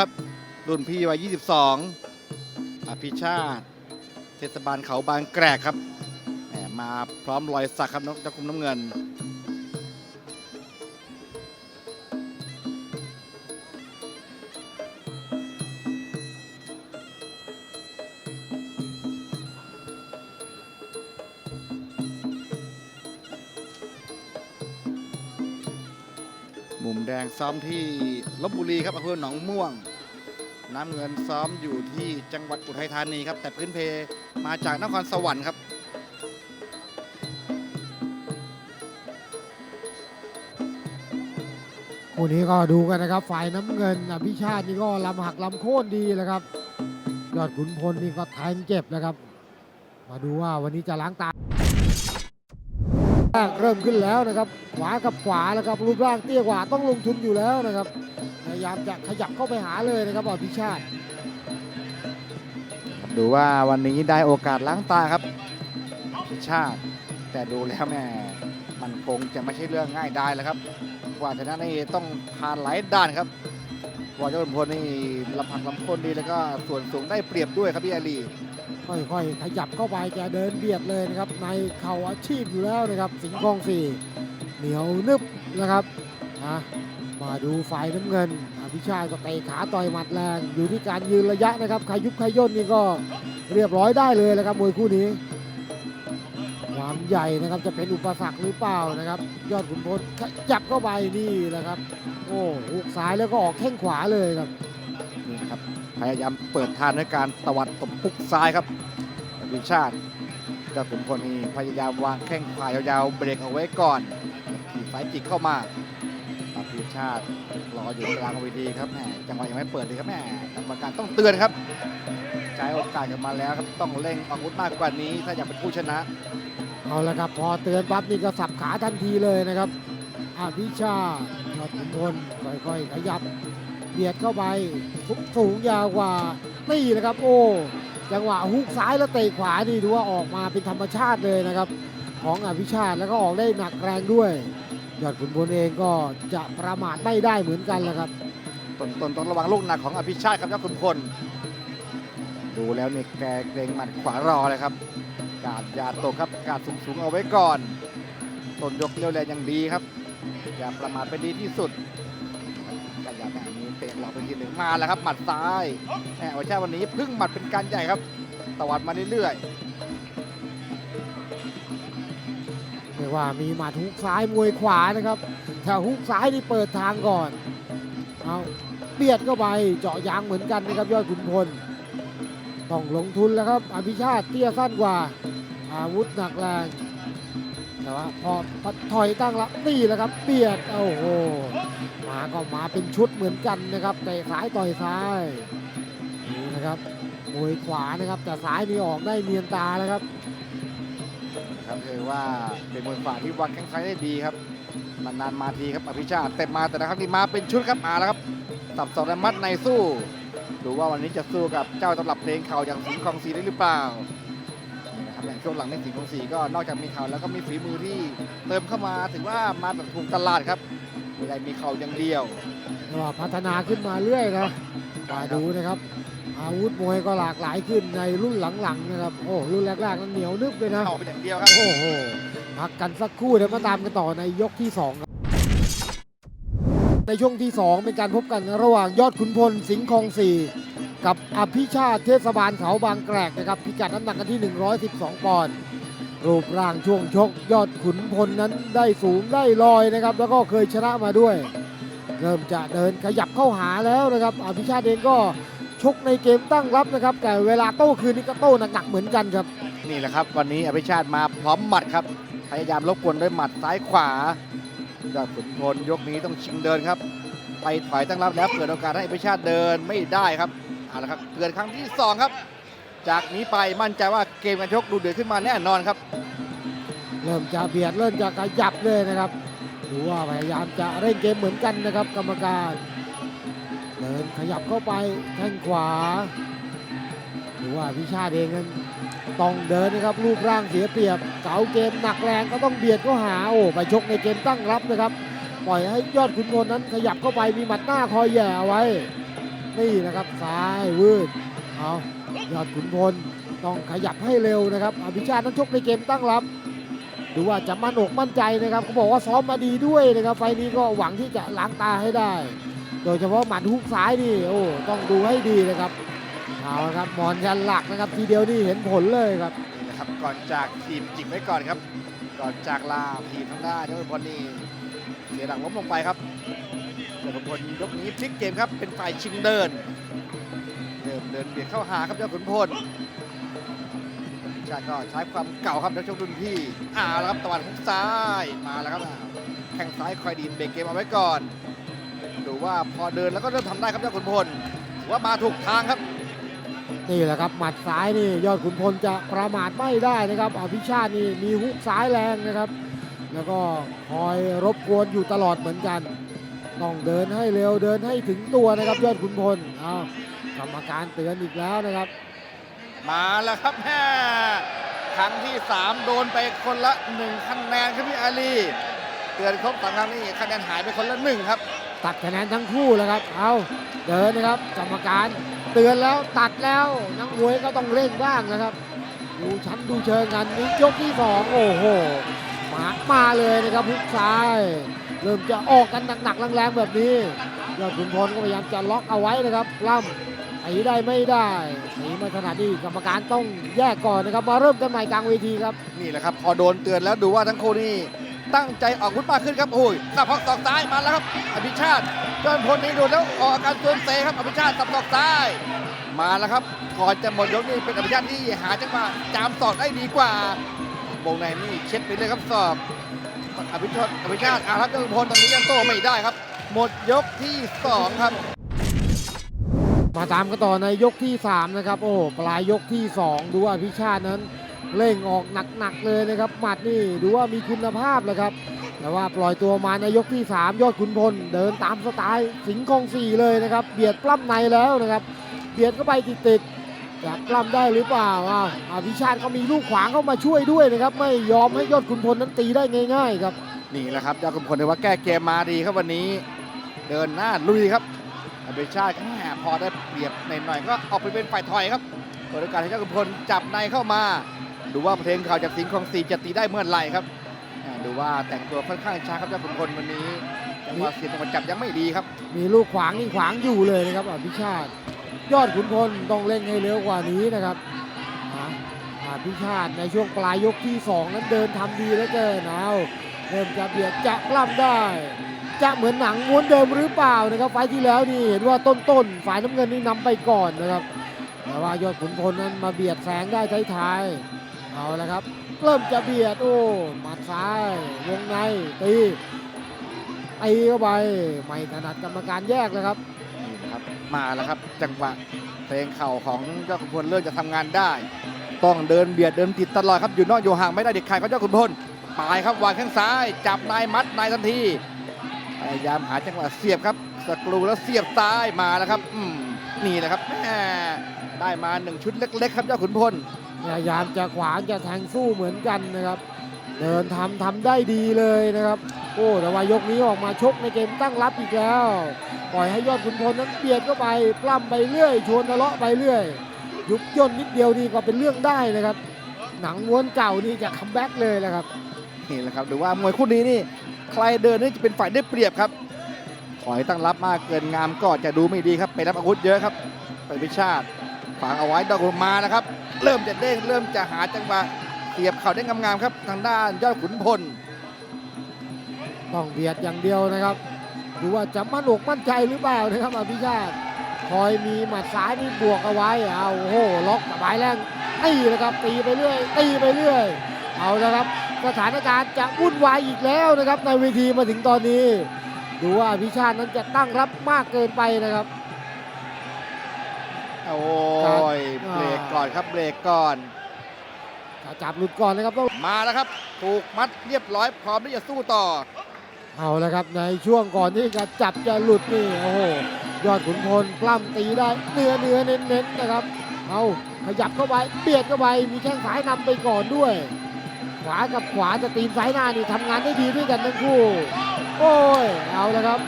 ครับรุ่นพี่วัย 22 อภิชาติ เทศบาลเขาบางแกรกครับแหมมาพร้อมรอยสักครับน้องจ้าคุมน้ำเงิน ซ้อมที่ลบบุรีครับอำเภอหนองม่วง น้ำเงินซ้อมอยู่ที่จังหวัดอุทัยธานีครับ แต่พื้นเพมาจากนครสวรรค์ครับคู่นี้ก็ดูกันนะครับ ฝ่ายน้ำเงินอภิชาตินี่ก็ลำหักลำโค่นดีเลยครับยอดขุนพลนี่ก็แทงเจ็บนะครับ มาดูว่าวันนี้จะล้างตา เริ่มขึ้นแล้วนะครับ ขวากับขวาแล้วครับรูปร่างเตี้ยกว่าต้องลงทุนอยู่แล้วนะครับพยายามจะขยับเข้าไปหาเลยนะครับอภิชาติ ดูว่าวันนี้ได้โอกาสล้างตาครับพิชาติ แต่ดูแล้วแม่มันคงจะไม่ใช่เรื่องง่ายได้แล้วครับกว่าชนะนี่ต้องผ่านหลายด่านครับวอเจ้าขุนพลนี่ลำพังลำพ้นดีแล้วก็ส่วนสูงได้เปรียบด้วยครับพี่อาลี ค่อยๆขยับเข้าไปแกเดินเบียดเลยนะครับ ในเข่าอาชีพอยู่แล้วนะครับ สิงห์กองสี่เหนียวนึบนะครับอะมาดูฝ่ายน้ำเงินอภิชาติก็เตะขาต่อยหมัดแรงอยู่ที่การยืนระยะนะครับใครยุบใครย่นนี่ก็เรียบร้อยได้เลยนะครับมวยคู่นี้ความใหญ่นะครับจะเป็นอุปสรรคหรือเปล่านะครับ ยอดขุนพลขยับเข้าไปนี่แหละครับ โอ้หุกซ้ายแล้วก็ออกแข้งขวาเลยครับนี่ครับ พยายามเปิดทางด้วยการตวัดตบพุกซ้ายครับพิชาติเจ้าขุนพลนี่พยายามวางแข้งขวายาวๆเบรกเอาไว้ก่อนทีซ้ายจิกเข้ามาอภิชาติรออยู่กลางเวทีครับแหมจังหวะยังไม่เปิดเลยครับแหมกรรมการต้องเตือนครับใช้โอกาสกันมาแล้วครับต้องเร่งอาวุธมากกว่านี้ ถ้าอยากเป็นผู้ชนะเอาละครับพอเตือนปั๊บนี่ก็สับขาทันทีเลยนะครับอาพิชาติยอดขุนพลค่อยๆขยับ เบียดเข้าไปสูงยาวกว่านี่นะครับ โอ้จังหวะฮุกซ้ายแล้วเตะขวานี่ดูว่าออกมาเป็นธรรมชาติเลยนะครับ ของอภิชาติแล้วก็ออกได้หนักแรงด้วยยอดขุนพลเองก็จะประมาทไม่ได้เหมือนกันแหละครับตนตนต้องระวังลูกหนักของอภิชาติครับเจ้าขุนพลดูแล้วเนี่ยแกเกรงหมัดขวารอเลยครับ การอย่าตกครับการสูงสูงเอาไว้ก่อน ต้นยกเร็วแรงอย่างดีครับ อย่าประมาทไปดีที่สุด ตะหลอกไปทีหนึ่งมาแล้วครับหมัดซ้ายแหมว่าชาวันนี้พึ่งหมัดเป็นการใหญ่ครับตวัดมาเรื่อยเรียกว่ามีหมัดฮุกซ้ายมวยขวานะครับถ้าฮุกซ้ายนี่เปิดทางก่อนเอาเบียดเข้าไปเจาะยางเหมือนกันนะครับยอดขุนพลต้องลงทุนแล้วครับอภิชาติเตี้ยสั้นกว่า อาวุธหนักแรงแต่ว่าพอถอยตั้งรับนี่แหละครับเบียดโอ้โห มาก็มาเป็นชุดเหมือนกันนะครับเตะซ้ายต่อยซ้ายนะครับมวยขวานะครับแต่ซ้ายนี่ออกได้เนียนตาแล้วครับครับคือว่าเป็นมวยฝ่าที่วางแข้งซ้ายได้ดีครับนานๆมาทีครับอภิชาติเต็มมาแต่นะครับนี่มาเป็นชุดครับมาแล้วครับตับสองแลมัดในสู้ดูว่าวันนี้จะสู้กับเจ้าตำรับเพลงเข่าอย่างสิงห์คองศรีได้หรือเปล่านี่นะครับอย่างช่วงหลังในสิงห์คองศรีก็นอกจากมีเข่าแล้วก็มีฝีมือที่เติมเข้ามาถือว่ามาแบบถูกตลาดครับ ไม่ได้มีเข่าอย่างเดียวก็พัฒนาขึ้นมาเรื่อยนะมาดูนะครับ อาวุธมวยก็หลากหลายขึ้นในรุ่นหลังๆนะครับโอ้รุ่นแรกๆนั้นเหนียวนึบเลยนะเข่าเป็นอย่างเดียวครับโอ้โหพักกันสักครู่เดี๋ยวมาตามกันต่อในยกที่สองครับในช่วงที่สองเป็นการพบกันระหว่างยอดขุนพลสิงห์คองสี่กับอภิชาติเทศบาลเขาบางแกรกนะครับพิกัดน้ำหนักกันที่ 112 ปอนด์ รูปร่างช่วงชกยอดขุนพลนั้นได้สูงได้ลอยนะครับ แล้วก็เคยชนะมาด้วย เริ่มจะเดินขยับเข้าหาแล้วนะครับอภิชาติเองก็ชกในเกมตั้งรับนะครับ แต่เวลาโต้คืนนี่ก็โต้หนักๆเหมือนกันครับ นี่แหละครับ วันนี้อภิชาติมาพร้อมหมัดครับ พยายามรบกวนด้วยหมัดซ้ายขวายอดขุนพลยกนี้ต้องชิงเดินครับ ไปถอยตั้งรับแล้วเปิดโอกาสให้อภิชาติเดินไม่ได้ครับเอาละครับเตือนครั้งที่สองครับ จากนี้ไปมั่นใจว่าเกมการชกดูเดือดขึ้นมาแน่นอนครับ เริ่มจะเบียดเริ่มจะขยับเลยนะครับดูว่าพยายามจะเร่งเกมเหมือนกันนะครับ กรรมการเดินขยับเข้าไปแข้งขวาดูว่าพิชาเองนั้นต้องเดินนะครับรูปร่างเสียเปรียบ เก๋าเกมหนักแรงก็ต้องเบียดเข้าหาโอ้ไปชกในเกมตั้งรับนะครับปล่อยให้ยอดขุนพลนั้นขยับเข้าไปมีหมัดหน้าคอยแย่เอาไว้ นี่นะครับซ้ายวืดเอา ยอดขุนพลต้องขยับให้เร็วนะครับอภิชาตินั้นชกในเกมตั้งรับดูว่าจะมั่นอกมั่นใจนะครับเขาบอกว่าซ้อมมาดีด้วยนะครับ ไฟนี้ก็หวังที่จะล้างตาให้ได้ โดยเฉพาะหมัดฮุกซ้ายนี่โอ้ต้องดูให้ดีนะครับเอาละครับหมอนยันหลักนะครับ ทีเดียวนี่เห็นผลเลยครับนี่นะครับก่อนจากทีมจิกไว้ก่อนครับ ก่อนจากลาทีมทางด้านยอดขุนพลนี่เสียหลักล้มลงไปครับยอดขุนพลยกนี้พลิกเกมครับเป็นฝ่ายชิงเดิน เริ่มเดินเบียดเข้าหาครับยอดขุนพลชาก็ใช้ความเก่าครับนักชกรุ่นพี่อ่าแล้วครับตะวันหุกซ้ายมาแล้วครับแข้งซ้ายคอยดีนเบรกเกมเอาไว้ก่อนดูว่าพอเดินแล้วก็เริ่มทำได้ครับยอดขุนพลว่ามาถูกทางครับนี่แหละครับหมัดซ้ายนี่ยอดขุนพลจะประมาทไม่ได้นะครับอภิชาตินี่มีฮุกซ้ายแรงนะครับ แล้วก็คอยรบกวนอยู่ตลอดเหมือนกัน ต้องเดินให้เร็วเดินให้ถึงตัวนะครับยอดขุนพลเอาก รรมการเตือนอีกแล้วนะครับ มาแล้วครับแม่ครั้งที่ 3 โดนไปคนละ1คะแนนครับพี่อาลีเตือนครบสามครั้งนี่คะแนนหายไปคนละหนึ่งครับ ตัดคะแนนทั้งคู่แล้วครับ เอาเดินนะครับกรรมการเตือนแล้วตัดแล้วนักมวยก็ต้องเร่งบ้างนะครับดูชั้นดูเชิงกันนี่ยกที่สองโอ้โหมามาเลยนะครับฮุกซ้าย เริ่มจะออกกันหนักๆแรงๆแบบนี้ยอดขุนพลก็พยายามจะล็อกเอาไว้นะครับล่ำ ไอ้ได้ไม่ได้ไอ้ไม่ถนัดนี่กรรมการต้องแยกก่อนนะครับ มาเริ่มกันใหม่กลางเวทีครับ นี่แหละครับ พอโดนเตือนแล้วดูว่าทั้งคู่นี่ตั้งใจออกวุธมากขึ้นครับโอ้ยสับพอกศอกซ้ายมาแล้วครับอภิชาติจนพลนี่โดนแล้วออกอาการเตือนเตะครับอภิชาติสับศอกซ้ายมาแล้วครับก่อนจะหมดยกนี่เป็นอภิชาติที่หาจังหวะจามศอกได้ดีกว่าวงในนี่เช็ดไปเลยครับศอกอภิชาติอภิชาติอารักษ์ยอดพลตอนนี้ยังโตไม่ได้ครับ หมดยกที่สองครับ มาตามกันต่อในยกที่ 3 นะครับ โอ้ปลายยกที่ 2 ดูว่าพิชาตินั้นเร่งออกหนักๆเลยนะครับหมัดนี่ดูว่ามีคุณภาพเลยครับ แต่ว่าปล่อยตัวมาในยกที่ 3 ยอดขุนพล เดินตามสไตล์สิงห์คงสี่เลยนะครับเบียดปล้ำในแล้วนะครับเบียดเข้าไปติดๆจะปล้ำได้หรือเปล่าอ้าวอาพิชาติก็มีลูกขวางเข้ามาช่วยด้วยนะครับไม่ยอมให้ยอดขุนพลนั้นตีได้ง่าย ๆ ครับนี่แหละครับยอดขุนพลถือว่าแก้เกมมาดีครับวันนี้ เดินหน้าลุยครับ อเบชาติแหมพอได้เปรียบหน่อยๆก็ออกไปเป็นฝ่ายถอยครับเปิดโอกาสให้ยอดขุพลจับในเข้ามา ดูว่าเพลงข่าวจากสิงห์คองสีจะตีได้เมื่อไหร่ครับดูว่าแต่งตัวค่อนข้างช้าครับยอดขุนพลวันนี้จังหวะเสียงจังหวะจับยังไม่ดีครับ มีลูกขวางนี่ขวางอยู่เลยนะครับอภิชาติ ยอดขุนพลต้องเร่งให้เร็วกว่านี้นะครับอภิชาติในช่วงปลายยกที่ 2 นั้นเดินทำดีเหลือเกินเอาเริ่มจะเบียดจะปล้ำได้ จะเหมือนหนังม้วนเดิมหรือเปล่านะครับ ไฟที่แล้วนี่เห็นว่าต้นๆฝ่ายน้ำเงินนี่นำไปก่อนนะครับแต่ว่ายอดขุนพลนั้นมาเบียดแสงได้ท้ายๆเอาละครับ เริ่มจะเบียดโอ้หมัดซ้ายวงในตีตีเข้าไปไม่ถนัดกรรมการแยกเลยครับนี่นะครับมาแล้วครับจังหวะเพลงเข่าของยอดขุนพลเริ่มจะทำงานได้ ต้องเดินเบียดเดินติดตลอดครับอยู่นอกอยู่ห่างไม่ได้เด็ดขาดครับยอดขุนพลปลายครับวางข้างซ้าย จับนายมัดนายทันที พยายามหาจังหวะเสียบครับสกรูแล้วเสียบซ้ายมาแล้วครับอืมนี่แหละครับแม่ได้มาหนึ่งชุดเล็กๆ ครับยอดขุนพลพยายามจะขวางจะแทงสู้เหมือนกันนะครับ เดินทำทำได้ดีเลยนะครับ โอ้แต่ว่ายกนี้ออกมาชกในเกมตั้งรับอีกแล้ว ปล่อยให้ยอดขุนพลนั้นเบียดเข้าไปปล้ำไปเรื่อยชวนทะเลาะไปเรื่อย ยุบย่นนิดเดียวนี่ก็เป็นเรื่องได้นะครับ หนังม้วนเก่านี่จะคัมแบ็กเลยแหละครับนี่แหละครับดูว่ามวยคู่นี้นี่ ใครเดินนี่จะเป็นฝ่ายได้เปรียบครับถอยตั้งรับมากเกินงามก็จะดูไม่ดีครับไปรับอาวุธเยอะครับไปพิชาติฝังเอาไว้ดอกกลมานะครับ เริ่มจะเด้งเริ่มจะหาจังหวะเสียบเข่าได้งามๆครับ ทางด้านยอดขุนพลต้องเบียดอย่างเดียวนะครับดูว่าจะมั่นอกมั่นใจหรือเปล่านะครับอภิชาติคอยมีหมัดซ้ายนี่บวกเอาไว้เอาโอ้โหล็อกสบายแรงตีนะครับตีไปเรื่อยตีไปเรื่อย เอาละครับ สถานการณ์จะวุ่นวายอีกแล้วนะครับ ในเวทีมาถึงตอนนี้ ดูว่าอภิชาตินั้นจะตั้งรับมากเกินไปนะครับ โอ้ยครับเบรกก่อนครับเบรกก่อนถ้าจับหลุดก่อนนะครับต้องมาแล้วครับ ถูกมัดเรียบร้อยพร้อมที่จะสู้ต่อ เอาละครับในช่วงก่อนที่จะจับจะหลุดนี่โอ้โหยอดขุนพลปล้ำตีได้เนื้อเนื้อเน้นเน้นๆนะครับ เอาขยับเข้าไปเบียดเข้าไปมีแข้งซ้ายนำไปก่อนด้วย ขวากับขวาจะตีนซ้ายหน้านี่ทำงานได้ดีด้วยกันทั้งคู่ โอ้ย เอาละครับ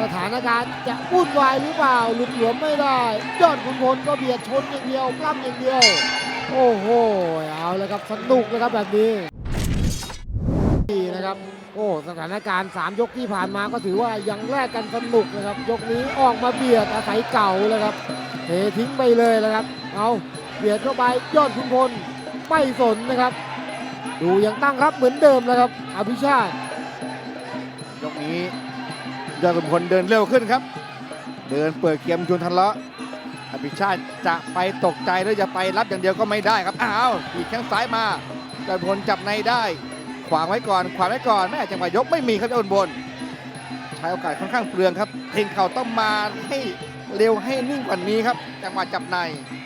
สถานการณ์จะวุ่นวายหรือเปล่า หลุดหลวมไม่ได้ ยอดขุนพลก็เบียดชนอย่างเดียวปล้ำอย่างเดียว โอ้โห เอาลยครับสนุกนะครับแบบนี้นี่นะครับ โอ้สถานการณ์ 3 ยกที่ผ่านมาก็ถือว่ายังแลกกันสนุกนะครับ ยกนี้ออกมาเบียดอาศัยเก่าเลยครับเททิ้งไปเลยนะครับ เอาเบียดเข้าไปยอดขุนพล ไม่สนนะครับ ดูยังตั้งรับเหมือนเดิมนะครับอภิชาติยกนี้ยอดขุนพลเดินเร็วขึ้นครับ เดินเปิดเกมชวนทะเลาะอภิชาติจะไปตกใจหรือจะไปรับอย่างเดียวก็ไม่ได้ครับอ้าวอีกแข้งซ้ายมายอดพลจับในได้ ขวางไว้ก่อนขวางไว้ก่อนแม่จังหวะยกไม่มีครับยอดขุนใช้โอกาสค่อนข้างเปลืองครับเทงเข่าต้องมาให้ เร็วให้นิ่งกว่านี้ครับ จังหวะจับใน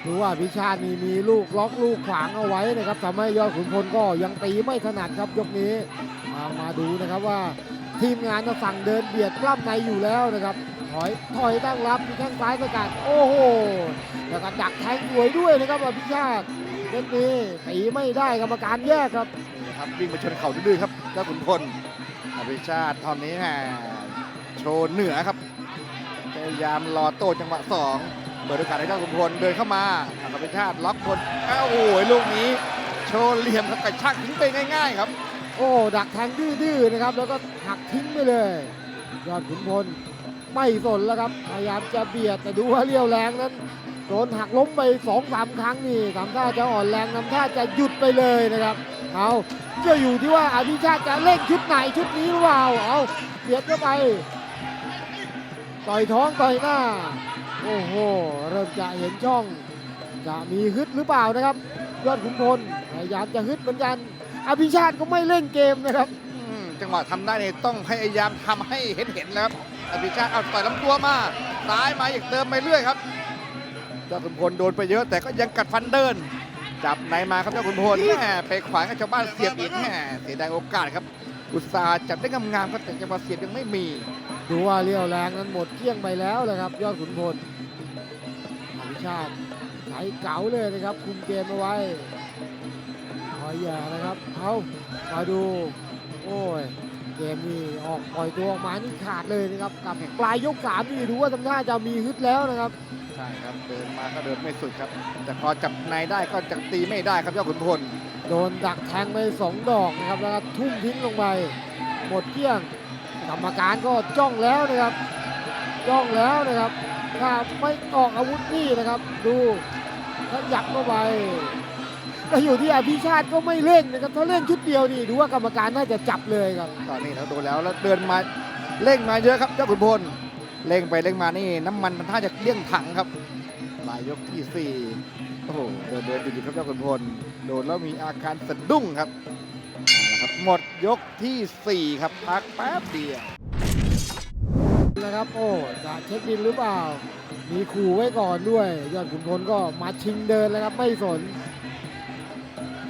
ดูว่าพิชาตินี่มีลูกล็อกลูกขวางเอาไว้นะครับทำให้ยอดขุนพลก็ยังตีไม่ถนัดครับยกนี้มามาดูนะครับว่าทีมงานจะสั่งเดินเบียดปล้ำในอยู่แล้วนะครับถอยถอยตั้งรับมีแข้งซ้ายสกัดโอ้โหแล้วก็ดักแทงสวยด้วยนะครับอภิชาติเล่นนี้ตีไม่ได้กรรมการแยกครับนี่ครับวิ่งมาชนเข่าดื้อๆครับเจ้าขุนพลอภิชาติตอนนี้แหมโชว์เหนือครับ พยายามรอโต้จังหวะสองเปิดโอกาสให้เจ้าขุนพลเดินเข้ามาอภิชาติล็อกบนอ้าวโอ้ยลูกนี้ โชว์เหลี่ยมครับกระชากทิ้งไปง่าย ๆ ครับ โอ้ดักแทงดื้อๆนะครับ แล้วก็หักทิ้งไปเลย ยอดขุนพลไม่สนแล้วครับพยายามจะเบียดแต่ดูว่าเลี้ยวแรงนั้นโดนหักล้มไปสองสามครั้งนี่ทำท่าจะอ่อนแรงทำท่าจะหยุดไปเลยนะครับเอาจะอยู่ที่ว่าอภิชาติจะเล่นชุดไหนชุดนี้หรือเปล่าเอาเบียดเข้าไป ต่อยท้องต่อยหน้า โอ้โห เริ่มจะเห็นช่อง จะมีฮึดหรือเปล่านะครับ ยอดขุนพลพยายามจะฮึดเหมือนกัน อภิชาติก็ไม่เล่นเกมนะครับอืมจังหวะทำได้เนี่ยต้องพยายามทำให้เห็นเห็นนะครับอภิชาติเอาต่อยลำตัวมาซ้ายมาอีกเติมไปเรื่อยครับเจ้าขุนพลโดนไปเยอะแต่ก็ยังกัดฟันเดิน จับในมาครับเจ้าขุนพลแหมไปขวางกับชาวบ้านเสียบอีกแหมเสียดายโอกาสครับ อุตสาห์จับได้งามๆครับแต่จังหวะเสียบยังไม่มี ดูว่าเรี่ยวแรงนั้นหมดเกลี้ยงไปแล้วเลยครับ ยอดขุนพลอภิชาติใช้เก๋าเลยนะครับ คุมเกมเอาไว้คอยแย่นะครับเอามาดู โอ้ยเกมนี้ออกปล่อยตัวออกมานี่ขาดเลยนะครับกับปลายยกสามนี่ดูว่าทำท่าจะมีฮึดแล้วนะครับใช่ครับเดินมาก็เดินไม่สุดครับ แต่พอจับในได้ก็จับตีไม่ได้ครับเจ้าขุนพลโดนดักแทงไปสองดอกนะครับแล้วก็ทุ่มทิ้งลงไปหมดเกลี้ยง กรรมการก็จ้องแล้วนะครับ จ้องแล้วนะครับถ้าไม่ออกอาวุธนี่นะครับ ดูขยับเข้าไปก็อยู่ที่อภิชาติก็ไม่เล่นนะครับถ้าเล่นชุดเดียวนี่ดูว่ากรรมการน่าจะจับเลยครับตอนนี้เราดูแล้วแล้วเดินมาเร่งมาเยอะครับเจ้าขุนพลเร่งไปเร่งมานี่น้ำมันมันท่าจะเลี่ยงถังครับปลายยกที่สี่โอ้โหเดินเดินอยู่ๆครับเจ้าขุนพลโดนแล้วมีอาการสะดุ้งครับ เอาละครับหมดยกที่สี่ครับ พักแป๊บเดียวนะครับ โอ้จะเช็คบินหรือเปล่า มีขู่ไว้ก่อนด้วย ยอดขุนพลก็มาชิงเดินแล้วครับ ไม่สน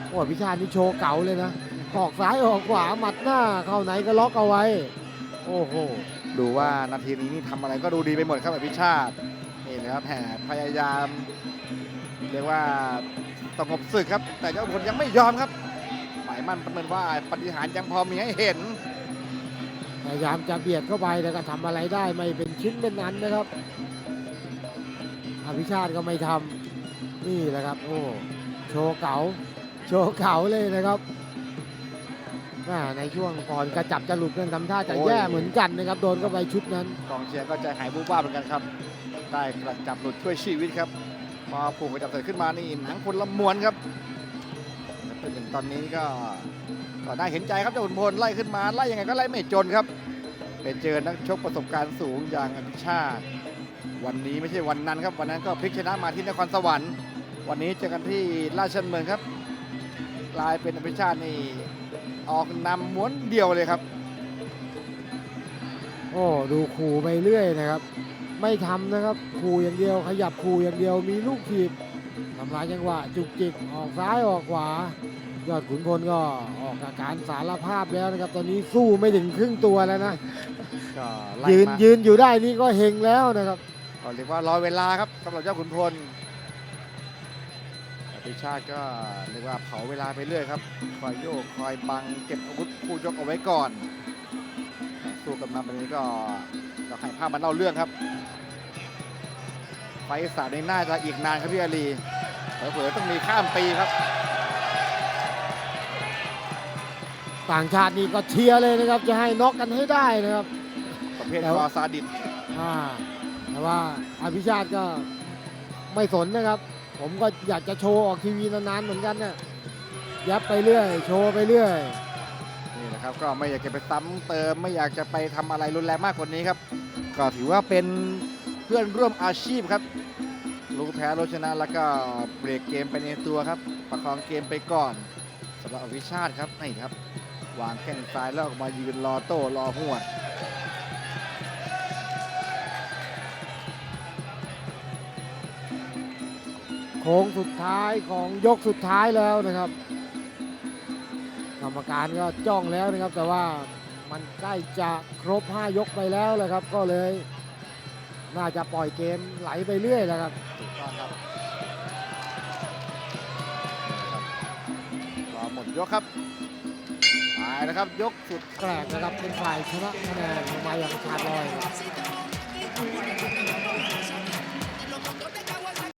โอ้อภิชาตินี่โชว์เก๋าเลยนะออกซ้ายออกขวาหมัดหน้า เข้าไหนก็ล็อกเอาไว้ โอ้โห ดูว่านาทีนี้นี่ทำอะไรก็ดูดีไปหมดครับอภิชาตินี่นะครับแหมพยายาม เรียกว่าสงบศึกครับ แต่เจ้าขุนพลยังไม่ยอมครับห มายมั่นประเมินว่าปฏิหารย์ยังพอมีให้เห็น พยายามจะเบียดเข้าไปแต่ก็ทำอะไรได้ไม่เป็นชิ้นเป็นอันนะครับอภิชาติก็ไม่ทำนี่แหละครับ โอ้โชว์เก๋าโชว์เก๋าเลยนะครับแม่ในช่วงก่อนกระจับจะหลุดกันทำท่าจะโอ้ยแย่เหมือนกันนะครับโดนเข้าไปชุดนั้นกองเชียร์ก็ใจหายบูบบ้าบเหมือนกันครับ ได้กระจับหลุดช่วยชีวิตครับพอผูกกระจับเสร็จขึ้นมานี่หนังคนละมวนครับ เป็นถึงตอนนี้ก็ก็น่าเห็นใจครับเจ้าขุนพลไล่ขึ้นมาไล่ยังไงก็ไล่ไม่จนครับไปเจอนักชกประสบการณ์สูงอย่างอภิชาติ วันนี้ไม่ใช่วันนั้นครับ วันนั้นก็พลิกชนะมาที่นครสวรรค์ วันนี้เจอกันที่ราชดำเนินครับกลายเป็นอภิชาตินี่ออกนำม้วนเดียวเลยครับ โอ้ดูขู่ไปเรื่อยนะครับ ไม่ทำนะครับขู่อย่างเดียว ขยับขู่อย่างเดียวมีลูกถีบทำลายจังหวะจุกจิกออกซ้ายออกขวา ยอดขุนพลก็ออกอาการสารภาพแล้วนะครับ ตอนนี้สู้ไม่ถึงครึ่งตัวแล้วนะก็ไล่ยืนมายืนอยู่ได้นี่ก็เฮงแล้วนะครับ ก็เรียกว่ารอเวลาครับสำหรับเจ้าขุนพลอภิชาติก็เรียกว่าเผาเวลาไปเรื่อยครับ คอยโยกคอยบังเก็บอาวุธคู่ยกเอาไว้ก่อน สู้กันมาแบบนี้ก็ก็ให้ภาพมันเล่าเรื่องครับ ไฟสามในน่าจะอีกนานครับพี่อาลีเผลอๆต้องมีข้ามปีครับ ต่างชาตินี่ก็เชียร์เลยนะครับ จะให้น็อกกันให้ได้นะครับ ประเภทแล้วคอซาดิสอ่าแต่ว่าอภิชาติก็ไม่สนนะครับ ผมก็อยากจะโชว์ออกทีวีนานๆเหมือนกันนะยับไปเรื่อย โชว์ไปเรื่อยนี่นะครับก็ไม่อยากจะไปซ้ำเติม ไม่อยากจะไปทำอะไรรุนแรงมากกว่านี้ครับ ก็ถือว่าเป็นเพื่อนร่วมอาชีพครับรู้แพ้รู้ชนะแล้วก็เบรกเกมไปในตัวครับ ประคองเกมไปก่อนสำหรับอภิชาติครับนี่ครับ วางแข้งซ้ายแล้วออกมายืนรอโต้รอหัวดโค้งสุดท้ายของยกสุดท้ายแล้วนะครับกรรมการก็จ้องแล้วนะครับ แต่ว่ามันใกล้จะครบ 5 ยกไปแล้วแหละครับ ก็เลย น่าจะปล่อยเกมไหลไปเรื่อยแหล้วครับถูกต้องครับรอหมดยกครับ ไปนะครับยกสุดแกรกนะครับเป็นฝ่ายชนะคะแนนมาอย่างขาดลอย